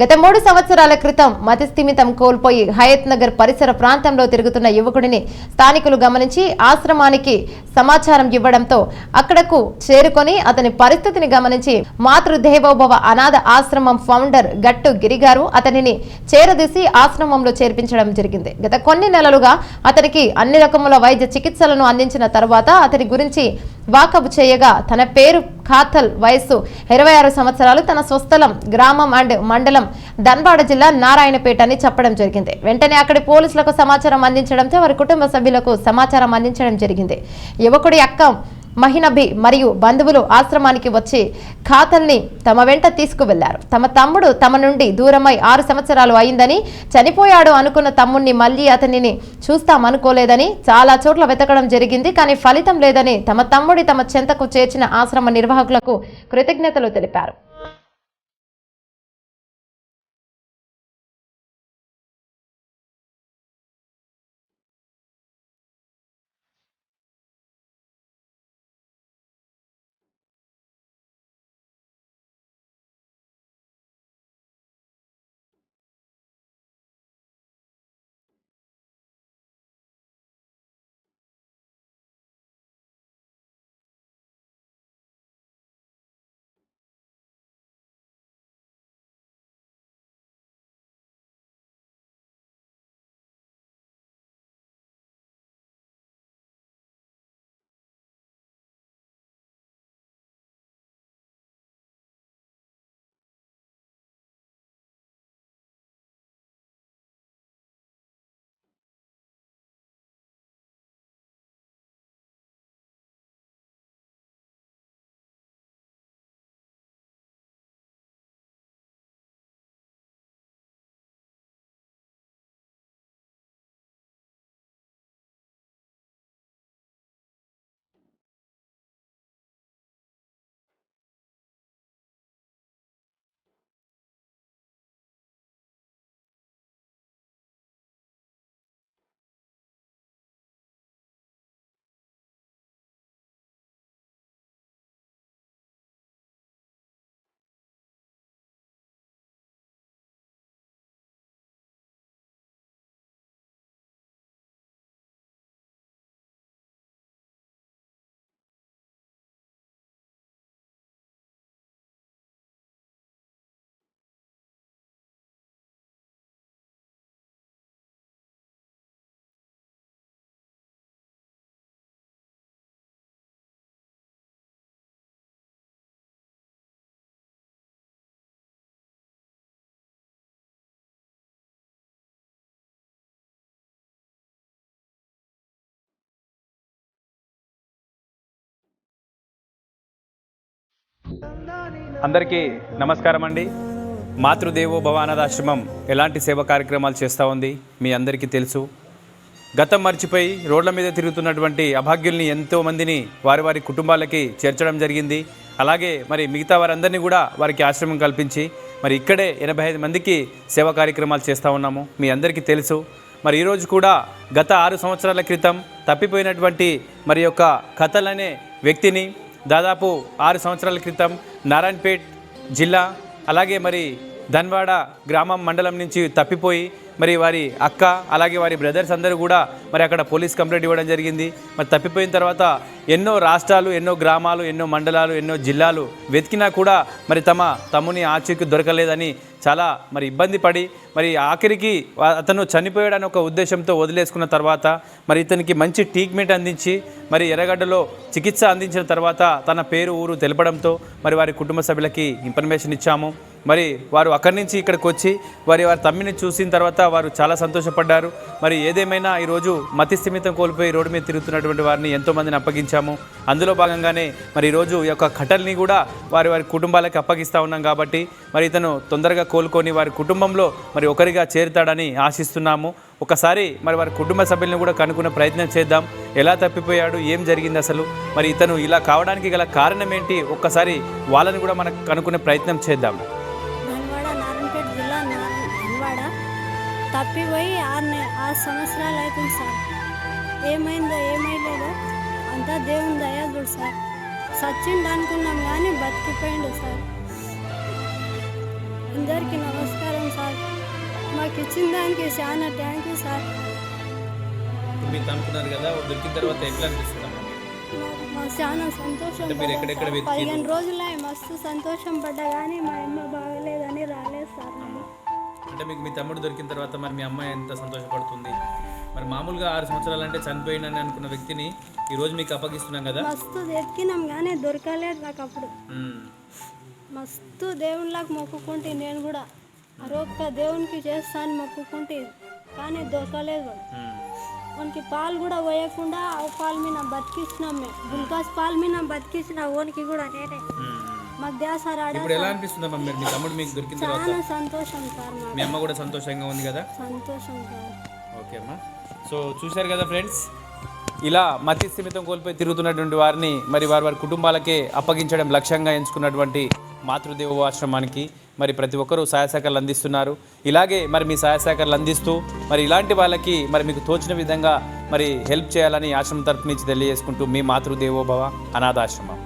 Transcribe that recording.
గత మూడు సంవత్సరాల క్రితం మతిస్థిమితం కోల్పోయి హయత్ నగర్ పరిసర ప్రాంతంలో తిరుగుతున్న యువకుడిని స్థానికులు గమనించి ఆశ్రమానికి సమాచారం ఇవ్వడంతో అక్కడకు చేరుకొని అతని పరిస్థితిని గమనించి మాతృదేవోభవ అనాథ ఆశ్రమం ఫౌండర్ గట్టు గిరిగారు అతనిని చేరదీసి ఆశ్రమంలో చేర్పించడం జరిగింది. గత కొన్ని నెలలుగా అతనికి అన్ని రకముల వైద్య చికిత్సలను అందించిన తర్వాత అతని గురించి వాకబు చేయగా తన పేరు ఖాతల్ వయస్సు ఇరవై ఆరు సంవత్సరాలు. తన స్వస్థలం గ్రామం అండ్ మండలం ధన్వాడ జిల్లా నారాయణపేట అని చెప్పడం జరిగింది. వెంటనే అక్కడి పోలీసులకు సమాచారం అందించడంతో వారి కుటుంబ సభ్యులకు సమాచారం అందించడం జరిగింది. యువకుడి అక్క మహినబి మరియు బంధువులు ఆశ్రమానికి వచ్చి ఖాతల్ని తమ వెంట తీసుకువెళ్ళారు. తమ తమ్ముడు తమ నుండి దూరమై ఆరు సంవత్సరాలు అయిందని చనిపోయాడు అనుకున్న తమ్ముణ్ణి మళ్ళీ అతనిని చూస్తామనుకోలేదని చాలా చోట్ల వెతకడం జరిగింది కానీ ఫలితం లేదని తమ తమ్ముడి తమ చెంతకు చేర్చిన ఆశ్రమ నిర్వాహకులకు కృతజ్ఞతలు తెలిపారు. అందరికీ నమస్కారం అండి. మాతృదేవో భవానాథాశ్రమం ఎలాంటి సేవా కార్యక్రమాలు చేస్తూ ఉంది మీ అందరికీ తెలుసు. గతం మర్చిపోయి రోడ్ల మీద తిరుగుతున్నటువంటి అభాగ్యుల్ని ఎంతో మందిని వారి వారి కుటుంబాలకి చేర్చడం జరిగింది. అలాగే మరి మిగతా వారందరినీ కూడా వారికి ఆశ్రమం కల్పించి మరి ఇక్కడే ఎనభై ఐదు మందికి సేవా కార్యక్రమాలు చేస్తూ ఉన్నాము. మీ అందరికీ తెలుసు. మరి ఈరోజు కూడా గత ఆరు సంవత్సరాల క్రితం తప్పిపోయినటువంటి మరి యొక్క కథలనే వ్యక్తిని దాదాపు ఆరు సంవత్సరాల క్రితం నారాయణపేట్ జిల్లా అలాగే మరి ధన్వాడ గ్రామం మండలం నుంచి తప్పిపోయి మరి వారి అక్క అలాగే వారి బ్రదర్స్ అందరూ కూడా మరి అక్కడ పోలీస్ కంప్లైంట్ ఇవ్వడం జరిగింది. మరి తప్పిపోయిన తర్వాత ఎన్నో రాష్ట్రాలు ఎన్నో గ్రామాలు ఎన్నో మండలాలు ఎన్నో జిల్లాలు వెతికినా కూడా మరి తమ తమ్ముని ఆచూకీ దొరకలేదని చాలా మరి ఇబ్బంది పడి మరి ఆఖరికి అతను చనిపోయాడని ఒక ఉద్దేశంతో వదిలేసుకున్న తర్వాత మరి ఇతనికి మంచి ట్రీట్మెంట్ అందించి మరి ఎర్రగడ్డలో చికిత్స అందించిన తర్వాత తన పేరు ఊరు తెలపడంతో మరి వారి కుటుంబ సభ్యులకి ఇన్ఫర్మేషన్ ఇచ్చాము. మరి వారు అక్కడి నుంచి ఇక్కడికి వచ్చి వారి వారి తమ్మిని చూసిన తర్వాత వారు చాలా సంతోషపడ్డారు. మరి ఏదేమైనా ఈరోజు మతి స్థిమితం కోల్పోయి రోడ్డు మీద తిరుగుతున్నటువంటి వారిని ఎంతోమందిని అప్పగించాము. అందులో భాగంగానే మరి ఈరోజు ఈ యొక్క కటల్ని కూడా వారి వారి కుటుంబాలకి అప్పగిస్తూ ఉన్నాం కాబట్టి మరి ఇతను తొందరగా కోలుకొని వారి కుటుంబంలో మరి ఒకరిగా చేరుతాడని ఆశిస్తున్నాము. ఒకసారి మరి వారి కుటుంబ సభ్యులను కూడా కనుక్కునే ప్రయత్నం చేద్దాం. ఎలా తప్పిపోయాడు? ఏం జరిగింది అసలు? మరి ఇతను ఇలా కావడానికి గల కారణం ఏంటి? ఒక్కసారి వాళ్ళని కూడా మనం కనుక్కునే ప్రయత్నం చేద్దాం. తప్పిపోయి ఆరు ఆరు సంవత్సరాలు అవుతుంది సార్. ఏమైందో ఏమైలేదో అంతా దేవుని దయా చూడు సార్. సచ్చిండు అనుకున్నాం కానీ బతికిపోయిండు సార్. అందరికీ నమస్కారం సార్. మాకు ఇచ్చిన దానికి చాలా థ్యాంక్ యూ సార్. మీరు అనుకున్నారు కదా దొరికిన తర్వాత ఎట్లా అనిపిస్తుంది మాకు మాకు చాలా సంతోషం? పదిహేను రోజులు మస్తు సంతోషం పడ్డా కానీ మా అమ్మ బాగలేదని రాలేదు సార్. అంటే మీకు మీ తమ్ముడు దొరికిన తర్వాత మరి మీ అమ్మాయి ఎంత సంతోషపడుతుంది? మరి మామూలుగా ఆరు సంవత్సరాలు అంటే చనిపోయిందని అనుకున్న వ్యక్తిని ఈ రోజు మీకు అప్పగిస్తున్నాం కదా? మస్తు ఎత్తినాం కానీ దొరకలేదు నాకు అప్పుడు. మస్తు దేవుళ్ళకి మొక్కుకుంటే నేను కూడా. మరొక్క దేవునికి చేస్తాను మొక్కుకుంటే కానీ దొరకలేదు. వానికి పాలు కూడా పోయకుండా ఆ పాలు మీద బతికించినాం మేము. గుల్కాస్ పాలు మీద బతికించిన ఓనికి కూడా నేనే. రాడా ఇప్పుడు ఎలా అనిపిస్తుందమ్మా మీరు? మీ తమ్ముడు మీకు దొరికిన తర్వాత? చాలా సంతోషం సార్ మాకు మీ అమ్మ కూడా సంతోషంగా ఉంది కదా? సంతోషం సార్. ఓకే అమ్మా. సో చూశారు కదా ఫ్రెండ్స్? ఇలా మతి స్థిమితం కోల్పోయి తిరుగుతున్నటువంటి వారిని మరి వారి వారి కుటుంబాలకే అప్పగించడం లక్ష్యంగా ఎంచుకున్నటువంటి మాతృదేవో ఆశ్రమానికి మరి ప్రతి ఒక్కరూ సహాయ సహకారాలు అందిస్తున్నారు. ఇలాగే మరి మీ సహాయ సహకారాలు అందిస్తూ మరి ఇలాంటి వాళ్ళకి మరి మీకు తోచిన విధంగా మరి హెల్ప్ చేయాలని ఆశ్రమం తరపు నుంచి తెలియజేసుకుంటూ మీ మాతృదేవోభవ అనాథాశ్రమం.